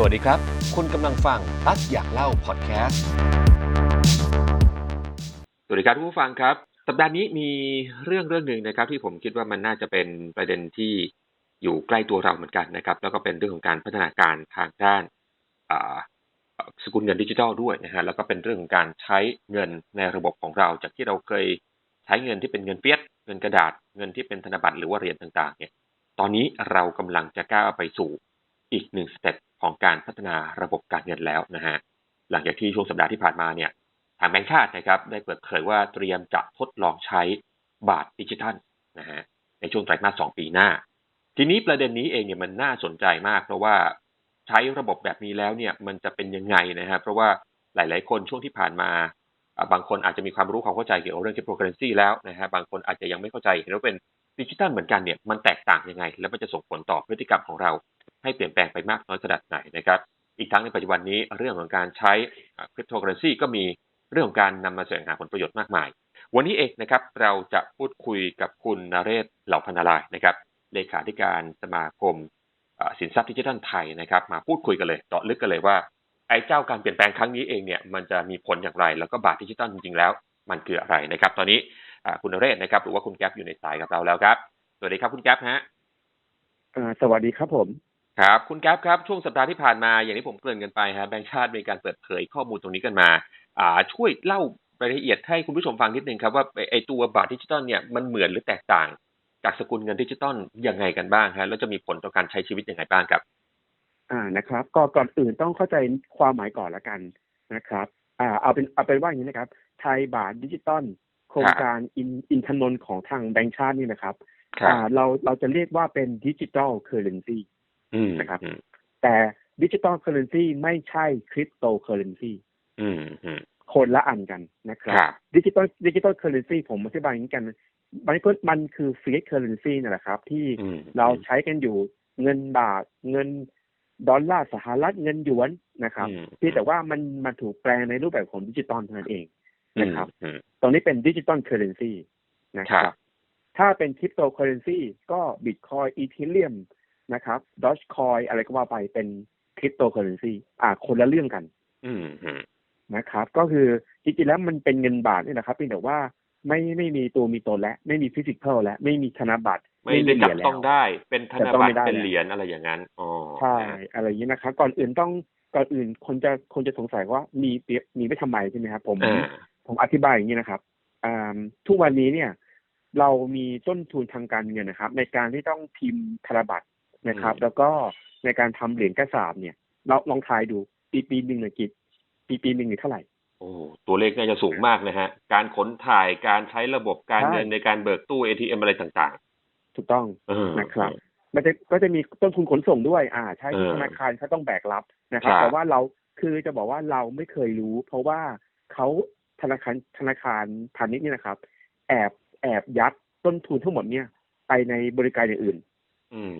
สวัสดีครับ คุณกำลังฟังตั๊กอยากเล่าพอดแคสต์ สวัสดีครับผู้ฟังครับ สัปดาห์นี้มีเรื่องเรื่องหนึ่งนะครับ ที่ผมคิดว่ามันน่าจะเป็นประเด็นที่อยู่ใกล้ตัวเราเหมือนกันนะครับ แล้วก็เป็นเรื่องของการพัฒนาการทางด้านสกุลเงินดิจิทัลด้วยนะฮะแล้วก็เป็นเรื่องของการใช้เงินในระบบของเรา จากที่เราเคยใช้เงินที่เป็นเงินเฟียสเงินกระดาษเงินที่เป็นธนบัตรหรือว่าเหรียญต่างๆเนี่ยตอนนี้เรากำลังจะก้าวไปสู่อีกหนึ่งสเต็ป ของการพัฒนาระบบการเงินแล้วนะฮะหลังจากที่ช่วงสัปดาห์ที่ผ่านมาเนี่ยทางแบงก์ชาตินะครับได้เปิดเผยว่าเตรียมจะทดลองใช้บาทดิจิทัลนะฮะในช่วงไตรมาสสองปีหน้า ทีนี้ประเด็นนี้เองเนี่ยมันน่าสนใจมาก เพราะว่าใช้ระบบแบบนี้แล้วเนี่ยมันจะเป็นยังไงนะฮะเพราะว่าหลาย ๆ คนช่วงที่ผ่านมาอ่าบางคนอาจจะมีความรู้ความเข้าใจเกี่ยวกับเรื่องคริปโตเคอเรนซีแล้วนะฮะบางคนอาจจะยังไม่เข้าใจเห็นว่าเป็นดิจิทัลเหมือนกันเนี่ยมันแตกต่างยังไง แล้วมันจะส่งผลต่อพฤติกรรมของเรา ให้เปลี่ยนแปลงไปมากน้อยขนาดไหนนะครับ อีกทั้งในปัจจุบันนี้เรื่องของการใช้คริปโตเคอเรนซีก็มีเรื่องของการนำมาแสวงหาผลประโยชน์มากมาย วันนี้เองนะครับเราจะพูดคุยกับคุณนเรศเหล่าพันารายนะครับเลขาธิการสมาคมสินทรัพย์ดิจิทัลไทยนะครับ มาพูดคุยกันเลยเจาะลึกกันเลยว่าไอ้เจ้าการเปลี่ยนแปลงครั้งนี้เองเนี่ยมันจะมีผลอย่างไร แล้วก็บาทดิจิทัลจริงๆแล้ว มันคืออะไรนะครับ ตอนนี้คุณนเรศนะครับ หรือว่าคุณแก๊ปอยู่ในสายกับเราแล้วครับ สวัสดีครับคุณแก๊ปฮะสวัสดีครับผม ครับคุณแก๊ปครับช่วงสัปดาห์ที่ผ่านมาอย่างที่ผมเกริ่นกันไปฮะแบงก์ชาติมีการเปิดเผยข้อมูลตรงนี้กันมาอ่าช่วยเล่ารายละเอียดให้คุณผู้ชมฟังนิดนึงครับว่าไอ้ไอตัวบาทดิจิตอลเนี่ยมันเหมือนหรือแตกต่าง จากสกุลเงินดิจิตอลยังไงกันบ้างฮะแล้วจะมีผลต่อการใช้ชีวิตยังไงบ้างครับ อ่านะครับก็ก่อนอื่นต้องเข้าใจความหมายก่อนละกันนะครับอ่าเอาเป็นเอาเป็นว่าอย่างนี้นะครับ ไทยบาทดิจิตอลโครงการอินอินทนนท์ของทางแบงก์ชาตินี่นะครับอ่าเราเราจะเรียกว่าเป็นดิจิตอลเคอร์เรนซีอืม นะครับอืมแต่ดิจิตอลเคอร์เรนซีไม่ใช่คริปโตเคอร์เรนซีอืมอืมคนละอันกันนะคครับรับดิจิตอลดิจิตอลเคอร์เรนซีผมอธิบายอย่างนี้กัน มันก็มันคือฟีดเคอร์เรนซีนั่นแหละครับ ที่อืมเราใช้กันอยู่เงินบาทเงินดอลลาร์สหรัฐเงินหยวนนะครับอืมเพียงแต่ว่ามันมาถูกแปลงในรูปแบบของดิจิตอลเท่านั้นเองนะครับอืมตรงนี้เป็นดิจิตอลเคอร์เรนซีนะคครัรับบถ้าเป็นคริปโตเคอร์เรนซีก็บิตคอยอีเทเรียม นะครับดอชคอยอะไรก็ว่าไปเป็นคริปโตเคอร์เรนซีอ่า คนละเรื่องกันอืมอืมนะครับ ก็คือจริงๆแล้วมันเป็นเงินบาทนี่แหละครับเพียงแต่ว่าไม่ไม่มีตัวมีตนและไม่มีฟิสิกอลและไม่มีธนบัตร ไม่ได้เหจัรีบยญต้องแล้วได้ เป็นธนจับต้องบัตไม่รได้เป็นแล้วเหรียญอะไรอย่างนั้นอ๋อใช่อะไรอย่างนี้นะครับ ก่อนอื่นต้องก่อนอื่นคนจะคนจะสงสัยว่ามีเปียมีไปทำไมใช่ไหมครับผมอ่าผมอธิบายอย่างนี้นะครับอ่าทุกวันนี้เนี่ย เรามีต้นทุนทางการเงินนะครับ ในการที่ต้องพิมพ์ธนบัตร นะครับ แล้วก็ในการทำเหรียญกระสาบเนี่ย เราลองทายดูปีปีหนึ่งเนี่ยกี่ปีปีหนึ่งเนี่ยเท่าไหร่โอ้ตัวเลขน่าจะสูงมากนะฮะ การขนถ่ายการใช้ระบบการใช่เงินในการเบิกตู้ ATM อะไรต่างถูกต้องๆเออนะครับมันจะก็จะมีต้นทุนขนส่งด้วย อ่า ใช่เออธนาคารเขาต้องแบกรับนะครับครับ แต่ว่าเราคือจะบอกว่าเราไม่เคยรู้ เพราะว่าเขาธนาคารธนาคารพาณิชย์เนี่ยนะครับ แอบแอบยัดต้นทุนทั้งหมดเนี่ย ไปในบริการอย่างอื่น อืม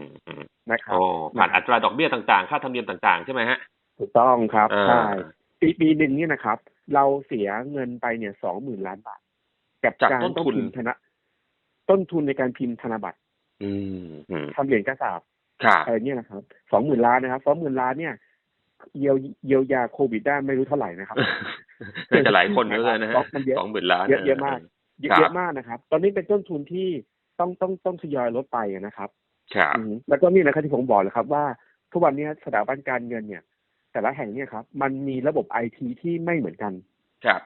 ผ่านอัตราดอกเบี้ยต่างๆ ค่าธรรมเนียมต่างๆ ใช่ไหมฮะ ถูกต้องครับอ่าใช่ปีปีหนึ่งเนี่ยนะครับ เราเสียเงินไปเนี่ยสองหมื่นล้านบาทกับจากการต้นต้องทุนพิมพ์ธนต้นทุนในการพิมพ์ธนบัตรอืมอืมทำเหรียญกระสาบครับอะไรเนี่ยนะครับสองหมื่นล้านนะครับสองหมื่นล้านเนี่ยเยียวเยียวยาโควิดได้ไม่รู้เท่าไหร่นะครับน่าจะหลายคนเหมือนกันนะฮะมันเยอะสองหมื่นล้านเยอะเยอะมากเยอะครับเยอะมากนะครับ ตอนนี้เป็นต้นทุนที่ต้องต้องต้องทยอยลดไปนะครับ ครับอืมแล้วก็นี่นะครับที่ผมบอกเลยครับว่า ทุกวันนี้สถาบันการเงินเนี่ย แต่ละแห่งเนี่ยครับ มันมีระบบไอทีที่ไม่เหมือนกัน ครับ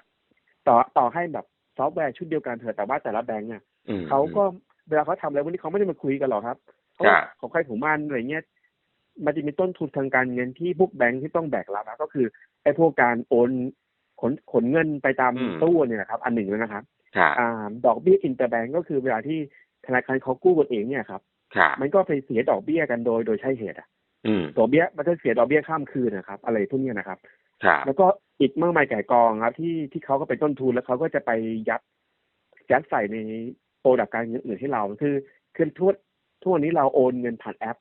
ต่อต่อให้แบบซอฟต์แวร์ชุดเดียวกันเถอะแต่ว่าแต่ละแบงก์เนี่ยอืมเขาก็เวลาเขาทำอะไรวันนี้เขาไม่ได้มาคุยกันหรอกครับเขาครับของใครของมันอะไรเงี้ยมันจะมีต้นทุนทางการเงินที่พวกแบงก์ที่ต้องแบกรับนะก็คือไอ้พวกการโอนขนขนเงินไปตามอืมตู้เนี่ยนะครับ อันหนึ่งแล้วนะครับครับอ่าดอกเบี้ยอินเตอร์แบงก์ก็คือเวลาที่ธนาคารเขากู้กันเองเนี่ยครับครับ มันก็ไปเสียดอกเบี้ยกันโดยโดยใช่เหตุอะอืมดอกเบี้ยมันจะเสียดอกเบี้ยข้ามคืนนะครับ อะไรพวกเนี้ยนะครับครับแล้วก็อีกมากมายแก่กองครับ ที่ที่เขาก็เป็นต้นทุนแล้วเขาก็จะไปยัดยัดใส่ในโปรดักการเงินอื่นให้เราคือคือทุกทุกวันนี้เราโอนเงินผ่านแอป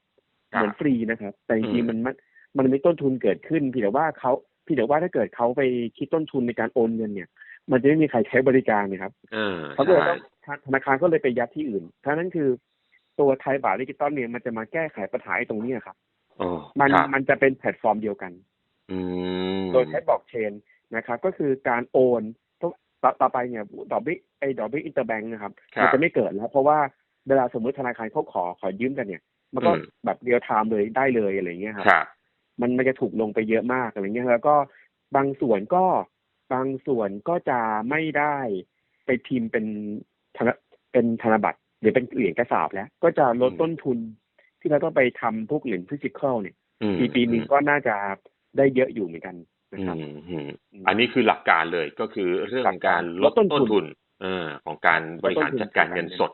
ครับเหมือนฟรีนะครับ แต่จอืริงมๆมันมันมันมีต้นทุนเกิดขึ้นเพียงแต่ว่าเขาเพียงแต่ว่าถ้าเกิดเขาไปคิดต้นทุนในการโอนเงินเนี่ย มันจะไม่มีใครใช้บริการนะครับเออเขาก็เลยใช่ต้องธนาคารก็เลยไปยัดที่อื่นทั้งนั้นคือ ตัวไทยบาทดิจิตอลเนี่ยมันจะมาแก้ไขปัญหาไอ้ตรงเนี้ยครับโอ้มันครับมันจะเป็นแพลตฟอร์มเดียวกันอืมโดยใช้บล็อกเชนนะครับ ก็คือการโอนต่อต่อไปเนี่ยดอกเบี้ยไอ้ดอกเบี้ยอินเตอร์แบงค์นะครับครับมัจะไม่เกิดแล้ว เพราะว่าเวลาสมมติธนาคารเขาขอขอยืมกันเนี่ย มันก็อืมแบบเรียลไทม์เลยได้เลยอะไรเงี้ยครับครับมันมันจะถูกลงไปเยอะมากอะไรเงี้ยแล้วก็บางส่วนก็บางส่วนก็จะไม่ได้ไปพิมพ์เป็นธนเป็นธนบัตร หรือเป็นเหรียญกระสาบแล้ว ก็จะลดอืมต้นทุนที่เราต้องไปทำพวกเหรียญฟิสิกอลเนี่ยอืมปีปีหนึงก็น่าจะได้เยอะอยู่เหมือนกันนะครับอืมอืมอันนี้คือหลักการเลยก็คือเรื่องของการลดลดต้ต้นนทุนทุนเออของการบริหารจัดการเงินสด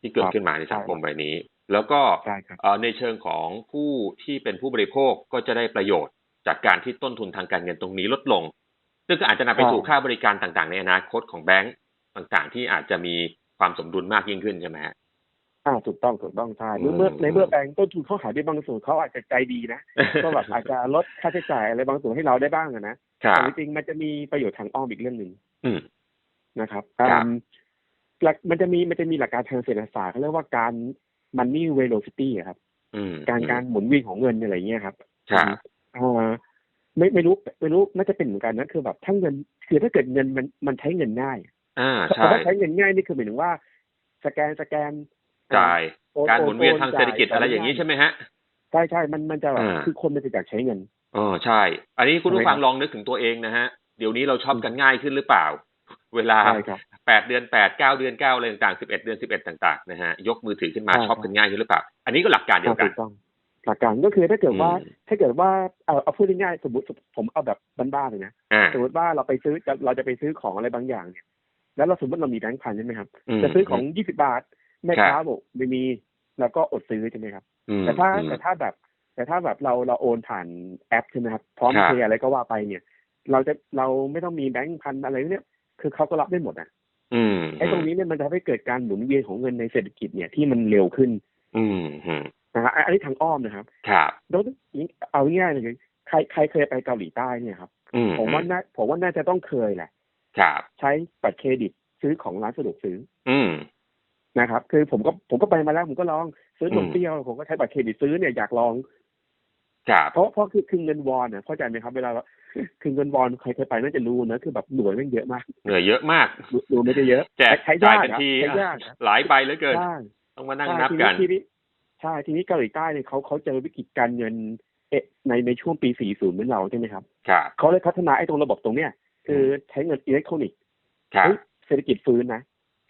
ที่เกิดขึ้นมาในสังคมใบนี้ แล้วก็ใช่ครับเอ่อในเชิงของผู้ที่เป็นผู้บริโภคก็จะได้ประโยชน์ จากการที่ต้นทุนทางการเงินตรงนี้ลดลง ซึ่งก็อาจจะนำไปใช่สู่ค่าบริการต่างๆ ในอนาคตของแบงก์ต่างๆ ที่อาจจะมี ความสมดุลมากยิ่งขึ้นใช่ไหมฮะอ่าถูกต้องถูกต้องใช่อืมเมื่อในเมื่อแบงก์ต้นทุนเขาหายไปบางส่วนเขาอาจจะใจดีนะก็แบบอาจจะลดค่าใช้จ่ายอะไรบางส่วนให้เราได้บ้างอะนะครับแต่จริงๆมันจะมีประโยชน์ทางอ้อมอีกเรื่องหนึ่งอืมนะครับครับอืมหลักมันจะมีมันจะมีหลักการทางเศรษฐศาสตร์เขาเรียกว่าการ money velocity อะครับอืมการการหมุนเวียนของเงินอะไรเงี้ยครับครับอ่าไม่ไม่รู้ไม่รู้น่าจะเป็นเหมือนกันนะคือแบบถ้าเงินคือถ้าเกิดเงินมันมันใช้เงินง่าย อ่าคำใช่ว่าใช้เงินง่ายนี่คือหมายถึงว่า สแกนสแกนจ่ายโอนการหมุนเวียนโอทางเศรษฐกิจจ่อะไรอย่างนี้ใช่ไหมฮะใช่ใช่มันมันจะแบบอ่าคือคนมันจะอยากใช้เงินอ๋อใช่ อันนี้คุณผู้ใช่ไหมฟังครับลองนึกถึงตัวเองนะฮะ เดี๋ยวนี้เราช็อปกันง่ายขึ้นหรือเปล่า เวลาใช่ครับแปดเดือนแปดเก้าเดือนเก้าอะไรต่างสิบเอ็ดเดือนสิบเอ็ดต่างๆนะฮะยกมือถือขึ้นมาใช่ช็อปกันง่ายขึ้นหรือเปล่า อันนี้ก็หลักการเดียวกัถูนกต้องหลักการก็คือถ้าเกิดว่าอืมถ้าเกิดว่าเอาเอาพูดง่ายๆสมมติผมเอาแบบบ้านๆเลยนะอ่าสมมติว่าเราไปซื้อจะเราจะไปซื้อของอะไรบางอย่างเนี่ย แล้วเราสมมติเรามีแบงค์พันใช่ไหมครับมจะซื้อของยี่สิบาทแม่ครับค้าบอกไม่มีแล้วก็อดซื้อใช่ไหมครับอืมแต่ถ้าอืมแต่ถ้าแบบ แต่ถ้าแบบเราเราโอนผ่านแอปใช่ไหมครับพร้อมครับเพย์อะไรก็ว่าไปเนี่ย เราจะเราไม่ต้องมีแบงค์พันอะไรเนี่ยคือเขาก็รับได้หมดอะอืมไอ้ตรงนี้เนี่ยมันจะทำให้เกิดการหมุนเวียนของเงินในเศรษฐกิจเนี่ยที่มันเร็วขึ้น อืมอืมนะฮะอันนี้ทางอ้อมนะครับ ครับแล้วเอาง่ายๆเลยใครใครเคยไปเกาหลีใต้เนี่ยครับอืมผมว่าน่าผมว่าน่าจะต้องเคยแหละ ครับใช้บัตรเครดิตซื้อของร้านสะดวกซื้อ อืมนะครับ คือผมก็ผมก็ไปมาแล้วผมก็ลองซื้อนมอืมเปรี้ยวผมก็ใช้บัตรเครดิตซื้อเนี่ยอยากลองครับเพราะเพราะคือคือเงินวอนเนี่ยเข้าใจไหมครับเวลาเราคือเงินวอนใครเคยไปน่าจะรู้นะคือแบบหน่วยมันเยอะมากเหนื่อยเยอะมากดูดูไม่ได้เยอะแจกใช้จ่ายยากกันอะทีใช้ยากอะหลายใบเหลือเกินใช่ต้องมานั่งใช่นับทีกันี้นทีนี้ใช่ทีนี้เกาหลีใต้เนี่ยเขาเขาเจอวิกฤตการเงินเอะในในช่วงปี 40 เหมือนเราใช่ไหมครับครับ เขาเลยพัฒนาไอ้ตรงระบบตรงเนี้ย คือใช้เงินอิเล็กทรอนิกส์ครับเฮ้ยเศรษฐกิจฟื้นนะ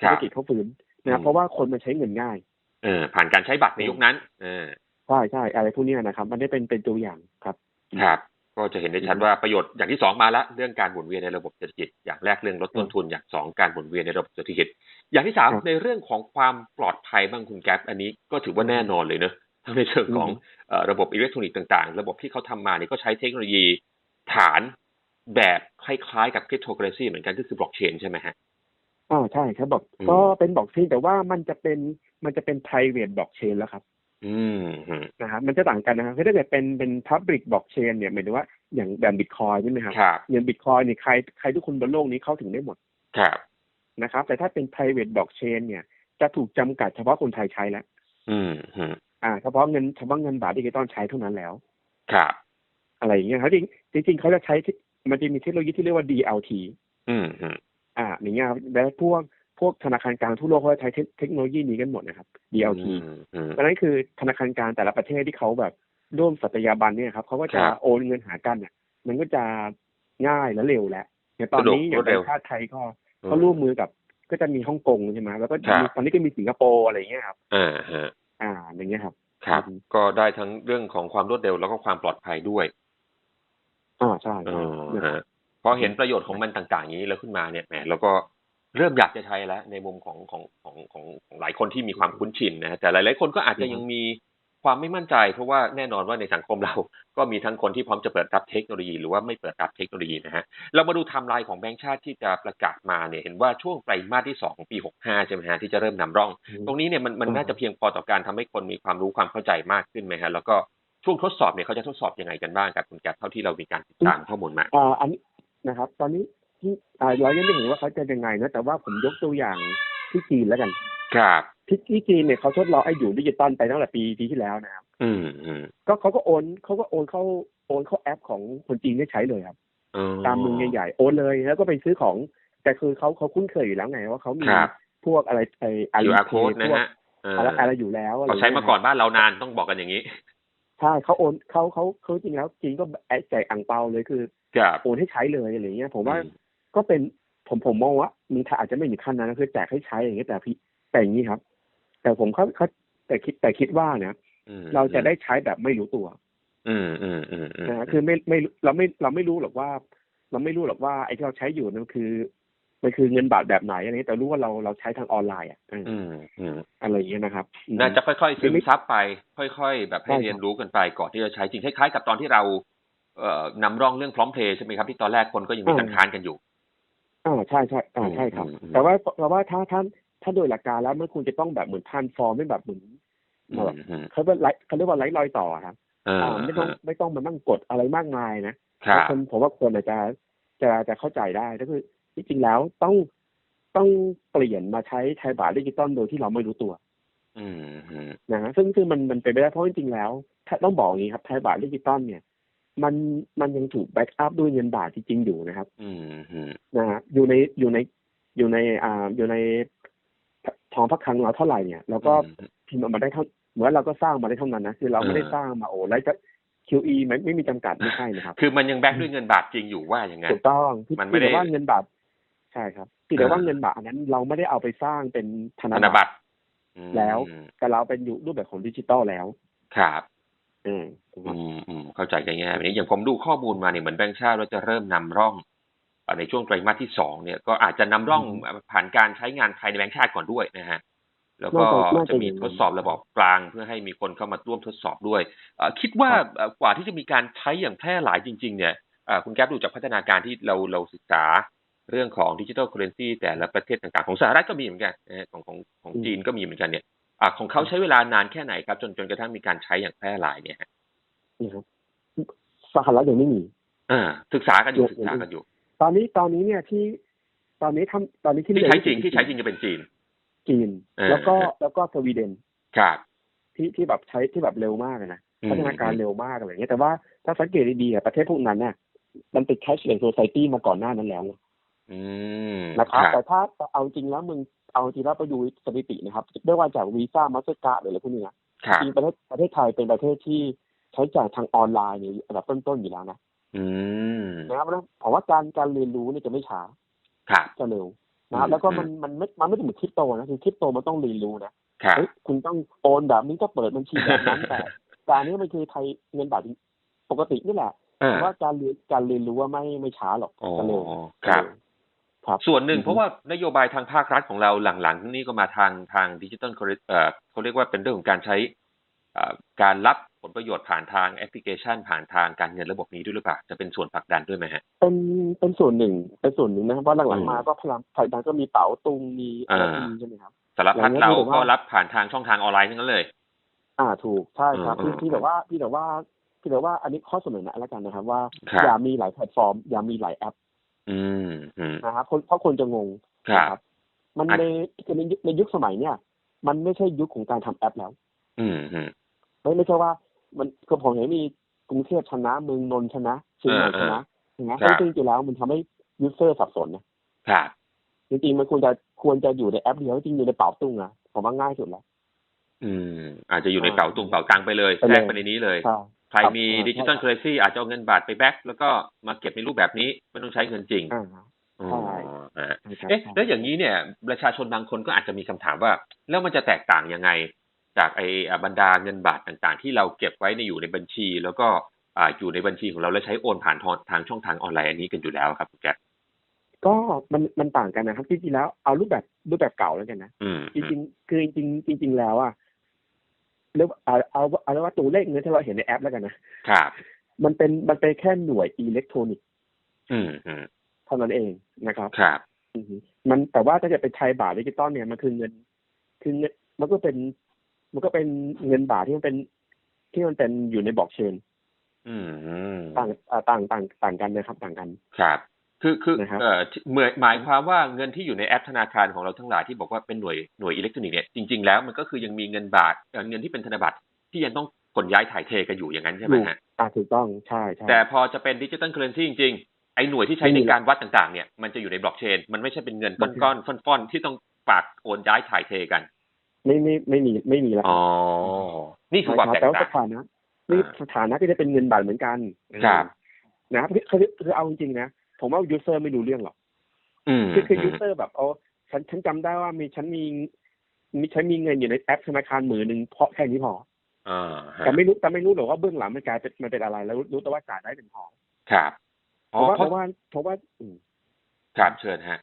คเศรรัษบฐกิจเขาฟื้นอืนะมเพราะว่าคนมันใช้เงินง่ายเออผ่านการใช้บัตรในยุคนั้นเออใช่ใช่อะไรพวกเนี้ยนะครับ มันได้เป็นเป็นตัวอย่างครับครับก็จะเห็นได้ชัดว่าประโยชน์อย่างที่สองมาแล้วเรื่องการหมุนเวียนในระบบเศรษฐกิจอย่างแรกเรื่องลดต้นทุนอย่างสองการหมุนเวียนในระบบเศรษฐกิจ อย่างที่สามครับในเรื่องของความปลอดภัยบ้างคุณแก๊ปอันนี้ก็ถือว่าแน่นอนเลยเนอะทั้งในเชิงของอืมเอ่อระบบอิเล็กทรอนิกส์ต่าง ๆ ระบบที่เขาทำมาเนี่ยก็ใช้เทคโนโลยีฐาน แบบคล้ายๆกับคริปโตเคอเรนซีเหมือนกันก็คือบล็อกเชนใช่ไหมฮะอ่าใช่ครับบอกอืมก็เป็นบล็อกเชนแต่ว่ามันจะเป็นมันจะเป็น private blockchain แล้วครับ อืมฮึนะครับมันจะต่างกันนะครับคือถ้าเกิดเป็นเป็น public blockchain เนี่ยหมายถึงว่าอย่างแบบบิตคอยใช่ไหมครับครับอย่างบิตคอยเนี่ยใครใครทุกคนบนโลกนี้เข้าถึงได้หมดครับนะครับ แต่ถ้าเป็น private blockchain เนี่ยจะถูกจำกัดเฉพาะคนไทยใช้แล้วอืมฮึอ่าเฉพาะเงินเฉพาะเงินบาทดิจิตอลใช้เท่านั้นแล้ว ครับ อะไรอย่างเงี้ยครับจริงจริงๆเขาจะใช้ที่ มันจะมีเทคโนโลยีที่เรียกว่า DLT อืมฮึอ่าอย่างเงี้ยครับและพวกพวกธนาคารกลางทั่วโลกเขาจะใช้เทคเทคโนโลยีนี้กันหมดนะครับ DLT อืมฮึเพราะฉะนั้นคือธนาคารกลางแต่ละประเทศที่เขาแบบร่วมสัตยาบันเนี่ยครับเขาก็จะครับโอนเงินหากันเนี่ยมันก็จะง่ายและเร็วแหละอย่างตอนนี้อสะดย่าวกงรวดเร็วชาติไทยก็เขาร่วมมือกับก็จะมีฮ่องกงใช่ไหมแล้วก็ครับมีตอนนี้ก็มีสิงคโปร์อะไรอย่างเงี้ยครับอ่าฮะอ่าอย่างเงี้ยครับ ครับอืมก็ได้ทั้งเรื่องของความรวดเร็วแล้วก็ความปลอดภัยด้วย อ่าใช่เอใช่อนะครับฮะพอเห็นประโยชน์ของมันต่างๆอย่างนี้แล้วขึ้นมาเนี่ยแหมแล้วก็เริ่มอยากจะใช้แล้วในมุมของของของของของหลายคนที่มีความคุ้นชินนะฮะแต่หลาย ๆ คนก็อาจจะยังมีความไม่มั่นใจ เพราะว่าแน่นอนว่าในสังคมเรา ก็มีทั้งคนที่พร้อมจะเปิดรับเทคโนโลยีหรือว่าไม่เปิดรับเทคโนโลยีนะฮะเรามาดูไทม์ไลน์ของแบงก์ชาติที่จะประกาศมาเนี่ยเห็นว่าช่วงไตรมาสที่สองของปี 65 ใช่ไหมฮะที่จะเริ่มนำร่อง ตรงนี้เนี่ยมันมันอืมน่าจะเพียงพอต่อการทำให้คนมีความรู้ความเข้าใจมากขึ้นไหมฮะแล้วก็ ช่วงทดสอบเนี่ยเขาจะทดสอบยังไงกันบ้างกับคุณแก๊ปเท่าที่เรามีการติดตามข้อมูลมาอ่าอันนี้นะครับ ตอนนี้ที่อ่าเรายังไม่เห็นว่าเขาจะยังไงนะแต่ว่าผมยกตัวอย่างที่จีนแล้วกัน ครับที่ที่จีนเนี่ยเขาทดลองไอ้หยูดิจิตอลไปตั้งแต่ปีปีที่แล้วนะครับ อืมอืมก็เขาก็โอนเขาก็โอนเข้าโอนเข้าแอปของคนจีนได้ใช้เลยครับอ๋อตามเมืองใหญ่ๆโอนเลยแล้วก็ไปซื้อของ แต่คือเขาเขาคุ้นเคยอยู่แล้วไงว่าเขามีครับพวกอะไรไออาอยู่ลีอาเพโค้ดย์นะพวกฮะเอออะไรอะไรอยู่แล้วะไรเขาใช้มาก่อนย่งเงี้ยบ้านเรานานต้องบอกกันอย่างนี้ ใช่เขาโอนเขาเขาเขาจริงแล้วจีนก็แจกอ่างเปาเลยคือครับโอนให้ใช้เลยอะไรเงี้ย ผมว่าอืมก็เป็นผมผมมองว่ามีอาจจะไม่มีขั้นนั้นนะคือแจกให้ใช้อย่างเงี้ยแต่พี่แต่อย่างนี้ครับ แต่ผมเขาเขาแต่คิดแต่คิดว่าเนี่ยอืมเราจะได้ใช้แบบไม่รู้ตัว อืมอืมอืมอืมนะฮะคือไม่ไม่เราไม่เราไม่รู้หรอกว่า เราไม่รู้หรอกว่าไอ้ที่เราใช้อยู่นั่นคือ มันคือเงินบาทแบบไหนอะไรเงี้ยแต่รู้ว่าเราเราใช้ทางออนไลน์อะเอออืมอืมอะไรอย่างเงี้ยนะครับอืมน่าจะค่อยๆซึมซับไป ค่อย ๆ แบบให้ใช่ครับเรียนรู้กันไปก่อนที่จะใช้จริงคล้ายๆกับตอนที่เรา เอ่อนำร่องเรื่องพร้อมเพลย์ใช่ไหมครับที่ตอนแรกคนก็ยังมีอ่าคันค้านกันอยู่อ่าใช่ใช่อ่าใช่ครับอืมอืมแต่ว่าแต่ว่าถ้าท่านถ้าโดยหลักการแล้วมันควรจะต้องแบบเหมือนทานฟอร์มไม่แบบเหมือนอืแบบมอืมเขาเรียกว่าไลฟ์เขาเรียกว่าไลฟ์รอยต่อครับเอออ่าไม่ต้องไม่ต้องมานั่งกดอะไรมากมายนะครับคนผมว่าคนอาจจะจะจะเข้าใจได้ก็คือ จริงๆแล้วต้องต้องเปลี่ยนมาใช้ไทยบาทดิจิตอลโดยที่เราไม่รู้ตัวอืมอืมนะฮะซึ่งซึ่งมันมันเป็นไปได้เพราะจริงๆแล้วถ้าต้องบอกอย่างนี้ครับไทยบาทดิจิตอลเนี่ยมันมันยังถูกแบ็กอัพด้วยเงินบาทจริงๆอยู่นะครับอืมอืมนะฮะอยู่ในอยู่ในอยู่ในอ่าอยู่ในทองพระคลังเราเท่าไหร่เนี่ยเราก็พิมพ์ออกมาได้เท่าเหมือนเราก็สร้างมาได้เท่านั้นนะคือเราไม่ได้สร้างมาโอ้แล้วจะ QE ไม่ไม่มีจำกัดไม่ใช่นะครับ คือมันยังแบ็กด้วยเงินบาทจริงอยู่ว่าอย่างนั้นถูกต้องที่มันไม่ได้ที่แต่ว่าเงินบาท ใช่ครับที่แต่ว่าอ่าเงินบาทอันนั้นเราไม่ได้เอาไปสร้างเป็นธนธนบับัตรตรอืมแล้ว แต่เราเป็นอยู่รูปแบบของดิจิตอลแล้ว ครับอืมอืมอืมเข้าใจกันง่ายๆแบบนี้อย่างผมดูข้อมูลมาเนี่ยเหมือนแบงค์ชาติว่าจะเริ่มนำร่องเอ่อในช่วงไตรมาสที่สองเนี่ยก็อาจจะนำร่องผ่านการใช้งานภายในแบงค์ชาติก่อนด้วยนะฮะแล้วก็น่าจะน่าจะจะมีทดสอบระบบกลางเพื่อให้มีคนเข้ามาร่วมทดสอบด้วยเอ่อคิดว่าครับเอ่อกว่าที่จะมีการใช้อย่างแพร่หลายจริง ๆ เนี่ยเอ่อคุณแก๊ปดูจากพัฒนาการที่เราเราศึกษา เรื่องของดิจิทัลเคอเรนซีแต่ละประเทศต่างๆ ของสหรัฐก็มีเหมือนกันนะฮะของของของจีนก็มีเหมือนกันเนี่ยอ่าของเขาใช้เวลานานแค่ไหนครับ จนจนกระทั่งมีการใช้อย่างแพร่หลายเนี่ยฮะนี่ครับสหรัฐยังไม่มี อ่า ศึกษากันอยู่เดี๋ยวศึกษากันอยู่ ตอนนี้ตอนนี้เนี่ยที่ ตอนนี้ทำตอนนี้ที่ที่ใช้จริงเวที่ใช้จริงจะเป็นจีน จีนเออแล้วก็แล้วก็สวีเดนครับที่ที่แบบใช้ที่แบบเร็วมากอะนะอืมพัฒนาการเร็วมากอะไรเงี้ยแต่ว่าถ้าสังเกตดีๆอะประเทศพวกนั้นน่ะมันเป็น cashless society มาก่อนหน้านั้นแล้ว นะอืมนะครับ แต่ถ้าเอาจริงแล้วมึงเอาจริงแล้วไปดูสถิตินะครับไม่ว่าจากวีซ่ามาสเตอร์การ์ดหรืออะไรพวกนี้นะครับจริงประเทศประเทศไทยเป็นประเทศที่ใช้จ่ายทางออนไลน์เนี่ยอันดับต้นๆอยู่แล้วนะอืมนะครับนะผมว่าการการเรียนรู้เนี่ยจะไม่ช้าครับจะเร็วนะครับอืมแล้วก็มันมันไม่มันไม่ได้เหมือนคริปโตนะคือคริปโตมันต้องเรียนรู้นะครับเฮ้ยคุณต้องโอนแบบนี้ก็เปิดบัญชีแบบนั้นแต่แต่อันนี้มันคือไทยเงินบาทปกตินี่แหละอ่าแต่ว่าการเรียนการเรียนรู้ว่าไม่ไม่ช้าหรอกอ๋อจะเร็วครับครับ ส่วนหนึ่งอือฮึเพราะว่านโยบายทางภาครัฐของเราหลังๆ นี่ก็มาทางทางดิจิ t a ลเอ่อเขาเรียกว่าเป็นเรื่องของการใช้เอ่อการรับผลประโยชน์ผ่านทางแอปพลิเคชัน ผ่านทางการเงินระบบนี้ด้วยหรือเปล่าจะเป็นส่วนผลักดันด้วยไหมฮะเป็นเป็นส่วนหนึ่งเป็นส่วนหนึ่งนะครับเพราะหลังอืมๆมาก็พลังไทยดันก็มีเป๋าตุงมีอะไรอ่าพวกนี้ใช่ไหมครับสารพัดอย่างนั้นเราที่บอกก็ว่ารับผ่านทางช่องทางออนไลน์ทั้งนั้นเลย อ่าถูกใช่ครับอืมพี่อืมพี่แต่ว่าพี่แต่ว่าพี่แต่ว่าอันนี้ข้อเสนอแนะแล้วกันนะครับ ว่าครับอย่ามีหลายแพลตฟอร์ม อย่ามีหลายแอป อืมอืมนะครับเพราะเพราะคนจะงงครับนะมันอะในในยุคในยุคสมัยเนี่ย มันไม่ใช่ยุคของการทำแอปแล้วอืมอืมไม่ไม่ใช่ว่า มันคือผมเห็นมีกรุงเทพชนะเมืองนนท์ชนะเชียงใหม่ชนะนะซึ่งจริงๆแล้วมันทำให้ยูเซอร์สับสนนะครับจริงๆมันควรจะควรจะอยู่ในแอปเดียวจริงๆอยู่ในเป๋าตุ้งอะผมว่าง่ายสุดแล้วอืม อาจจะอยู่ในอ่าเป๋าตุงเป๋าตังไปเลยไปเลยแทรกไปในนี้เลย ใช่ใครครับมีอ่าดิจิตอลใช่เคอเรนซีอาจจะเอาเงินบาทไปแบ็กแล้วก็มาเก็บในรูปแบบนี้ไม่ต้องใช้เงินจริงอ่าอ๋อใช่อ่าใช่ครับเอ๊ะแล้วอย่างนี้เนี่ย ประชาชนบางคนก็อาจจะมีคำถามว่า แล้วมันจะแตกต่างยังไง จากไอ้อ่าบรรดาเงินบาทต่างๆ ที่เราเก็บไว้ในอยู่ในบัญชี แล้วก็อ่าอยู่ในบัญชีของเราแล้วใช้โอนผ่านทางทางช่องทางออนไลน์อันนี้กันอยู่แล้วครับคุณแก๊ปก็มันมันต่างกันนะครับจริงๆแล้วเอารูปแบบรูปแบบเก่าแล้วกันนะอืมจริงๆคือจริงๆจริง ๆ แล้วอะ เรียกว่าเอาเอาเอาเรียกว่าตัวเลขเงินที่เราเห็นในแอปแล้วกันนะครับมันเป็นมันเป็นแค่หน่วยอิเล็กทรอนิกส์อืมอืมเท่านั้นเองนะครับครับอือฮึมันแต่ว่าถ้าจะเป็นไทยบาทดิจิตอลเนี่ยมันคือเงิน คือเงินมันก็เป็น มันก็เป็นเงินบาทที่มันเป็น ที่มันเป็นอยู่ในบล็อกเชนอืมอืมต่างอ่าต่างต่างต่างกันนะครับ ต่างกันครับ คือคือนะครับเอ่อที่เหมือนหมายความว่าเงินที่อยู่ในแอปธนาคารของเราทั้งหลายที่บอกว่าเป็นหน่วยหน่วยอิเล็กทรอนิกส์เนี่ยจริง ๆ แล้วมันก็คือยังมีเงินบาทเอ่อเงินที่เป็นธนบัตรที่ยังต้องขนย้ายถ่ายเทกันอยู่อย่างนั้นใช่ไหมฮะอ่าถูกต้องใช่ใช่แต่พอจะเป็นดิจิ t a ลเคอร์เรนซีจริงๆไอ้หน่วยที่ใช้ไม่ในมีการวัดต่างๆเนี่ยมันจะอยู่ในบล็อกเชน มันไม่ใช่เป็นเงินก้อนๆฟ่อนๆที่ต้องฝากโอนย้ายถ่ายเทกัน ไม่ไม่ไม่มีไม่มีแล้วอ๋อนี่คือความแตกแต่ว่าสต่างถานะนี่สถานะก็จะเป็นเงินบาทเหมือนกันครับนะครับคือคือคือเอาจริงๆนะ ผมว่ายูเซอร์ไม่รู้เรื่องหรอกอืมคือคือยูเซอร์แบบเอาฉันฉันจำได้ว่ามีฉันมีมีฉันมีเงินอยู่ในแอปธนาคารหมื่นหนึ่งเพราะแค่นี้พออ่าฮะแต่ไม่รู้แต่ไม่รู้หรอกว่าเบื้องหลังมันกลายเป็นมันเป็นอะไร แล้วรู้รู้แต่ว่าจ่ายได้เป็นพอครับเพอ๋อราะว่าเพเพราะราะว่าเพราะว่าอืมครับเชิญฮะ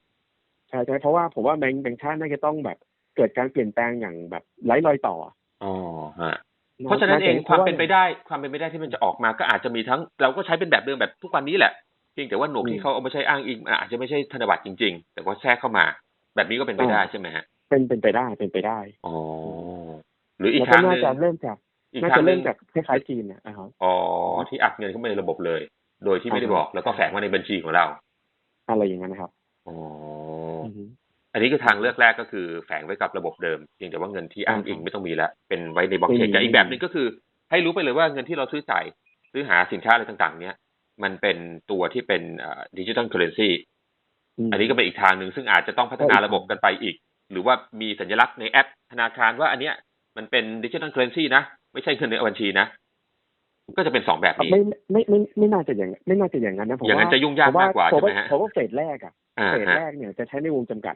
ใช่ใช่เพราะว่าผมว่าแบงค์แบงค์ชาติน่าจะต้องแบบเกิดการเปลี่ยนแปลงอย่างแบบไร้รอยต่ออ๋อฮะเพราะฉะนั้นเองความเป็นไปได้ ความเป็นไปได้ที่มันจะออกมาก็อาจจะมีทั้ง เราก็ใช้เป็นแบบเดิมแบบทุกวันนี้แหละเพียงแต่ว่าหน่วยที่เขาเอามาใช้อ้างอิงอาจจะไม่ใช่ธนบัตรจริง ๆ แต่ว่าแทรกเข้ามา แบบนี้ก็เป็นไปได้ใช่ไหมฮะเป็นเป็นไปได้เป็นไปได้อ๋อหรืออีกแล้วทาก็งหน่านึ่งจะเริ่มจากอีกน่าทางจะหเริ่นึ่มงจากคล้ายๆจีนนะอ่าฮะอ๋อที่อัดเงินเข้ามาในระบบเลย โดยที่ไม่ได้บอก แล้วก็แฝงมาในบัญชีของเรา อะไรอย่างนั้นนะครับอ๋ออือฮึอันนี้คือทางเลือกแรกก็คือแฝงไว้กับระบบเดิมเพียงแต่ว่าเงินที่อ้างอิงไม่ต้องมีแล้วเป็นไว้ในบล็อกเชนไม่มีกับอีกแบบหนึ่งก็คือ ให้รู้ไปเลยว่าเงินที่เราซื้อจ่ายซื้อหาสินค้าอะไรต่าง ๆ เนี้ย มันเป็นตัวที่เป็นดิจิทัลเคอร์เรนซีมอันนี้ก็เป็นอีกทางหนึ่งซึ่งอาจจะต้องพัฒนาระบบกันไปอีก หรือว่ามีสัญลักษณ์ในแอปธนาคารว่าอันเนี้ยมันเป็นดิจิทัลเคอร์เรนซีนะ ไม่ใช่เงินในบัญชีนะ ก็จะเป็นสองแบบนี้ ไม่ไม่ไม่ไม่ไม่น่าจะอย่างไม่น่าจะอย่างนั้นนะผมอย่างนั้นว่าจะยุ่งยากมากกว่าผมใช่ไหมฮะผมว่าเฟสแรกอะอ่าเฟสฮะแรกเนี่ยจะใช้ในวงจำกัด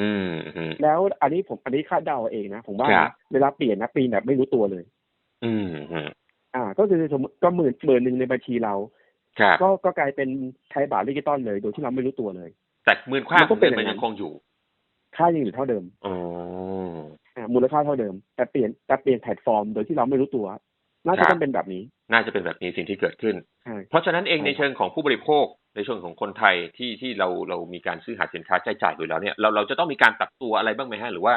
อืมอืมแล้วอันนี้ผมอันนี้คาดเดาเองนะผมว่าครับเวลาเปลี่ยนนะเปลี่ยนแบบไม่รู้ตัวเลยอืมอืมอ่า ก็คือสมมติก็หมื่นหมื่นหนึ่งในบัญชีเรา ครับก็ก็กลายเป็นไทยบาทดิจิตอลเลย โดยที่เราไม่รู้ตัวเลย แต่หมื่นค่ามันขก็องเป็เงินนอย่างนั้นมันยังคงอยู่ ค่ายังอยู่เท่าเดิมอ๋ออ่ามูลค่าเท่าเดิม แต่เปลี่ยนแต่เปลี่ยนแพลตฟอร์ม โดยที่เราไม่รู้ตัว น่าครัจะบต้องเป็นแบบนี้ น่าจะเป็นแบบนี้สิ่งที่เกิดขึ้นใช่เพราะฉะนั้นเองใช่ในเชิงของผู้บริโภคในเชิงของคนไทยที่ที่เราเรามีการซื้อหาสินค้าใช้จ่ายอยู่แล้วเนี่ยเราเราจะต้องมีการปรับตัวอะไรบ้างไหมฮะหรือว่า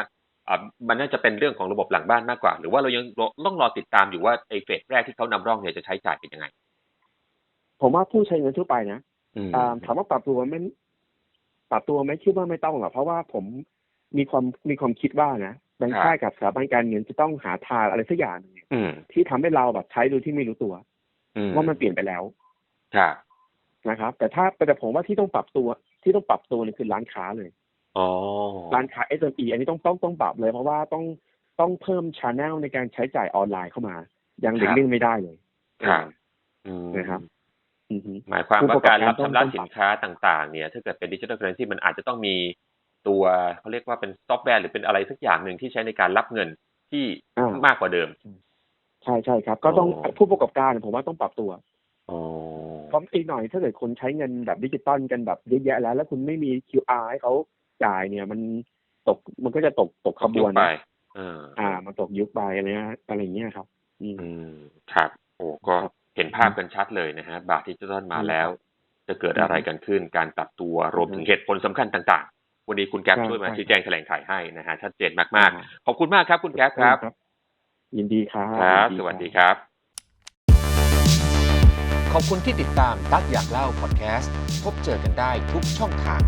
อ่ามันน่าจะเป็นเรื่องของระบบหลังบ้านมากกว่า หรือว่าเรายังต้องรอติดตามอยู่ว่าไอ้เฟสแรกที่เขานำร่องเนี่ยจะใช้จ่ายเป็นยังไง ผมว่าผู้ใช้เงินทั่วไปนะอืมอ่าถามว่าปรับตัวไหม่ปรับตัวไหมคิดว่าไม่ต้องหรอกเพราะว่าผมมีความมีความคิดว่านะแบงค์ชาติกับสถาบันการเงินจะต้องหาทางอะไรสักอย่างหนึ่งอืมที่ทำให้เราแบบใช้โดยที่ไม่รู้ตัวอืมว่ามันเปลี่ยนไปแล้วครับนะครับ แต่ถ้าแต่ผมว่าที่ต้องปรับตัว ที่ต้องปรับตัวเนี่ยคือร้านค้าเลยอ๋อร้านค้า SME อันนี้ต้องต้องต้องปรับเลย เพราะว่าต้องต้องเพิ่มช n แนลในการใช้จ่ายออนไลน์เข้ามายังหลีกเลี่ยงไม่ได้เลยครับอืมนะครับอือฮึ หมายความผู้ว่าประกอบการรับการชำระต้องสินค้าต่างๆ เนี่ย ถ้าเกิดเป็นดิจิทัลเคอร์เรนซีมันอาจจะต้องมีตัวเขาเรียกว่าเป็นซอฟต์แวร์หรือเป็นอะไรสักอย่างหนึ่งที่ใช้ในการรับเงินที่อ่ามมากกว่าเดิม ใช่ใช่ครับ ก็ต้องอ๋อผู้ประกอบการผมว่าต้องปรับตัวอ๋อเพราะอีกหน่อยถ้าเกิดคนใช้เงินแบบดิจิตอลกันแบบเยอะแยะแล้ว แล้วคุณไม่มี QR ให้เขาจ่ายเนี่ย มันตกมันก็จะตกตกขบวนไปนะเอออ่า มันตกยุคไปอะไรเงี้ยอะไรอย่างเงี้ยครับ อืมอืมครับ โอ้ก็ครับ เห็นภาพกันชัดเลยนะฮะบาทดิจิทัลมาแล้ว จะเกิดอะไรกันขึ้น การปรับตัวรวมถึงเหตุผลสำคัญต่างๆ วันนี้คุณแก๊ปใช่ช่วยมาใช่ชี้แจงแถลงไขให้นะฮะชัดเจนมากๆ ขอบคุณมากครับ คุณแก๊ปครับ ยินดีครับครับยินสวัสดีครับ ขอบคุณที่ติดตามตั๊กอยากเล่าพอดแคสต์พบเจอกันได้ทุกช่องทาง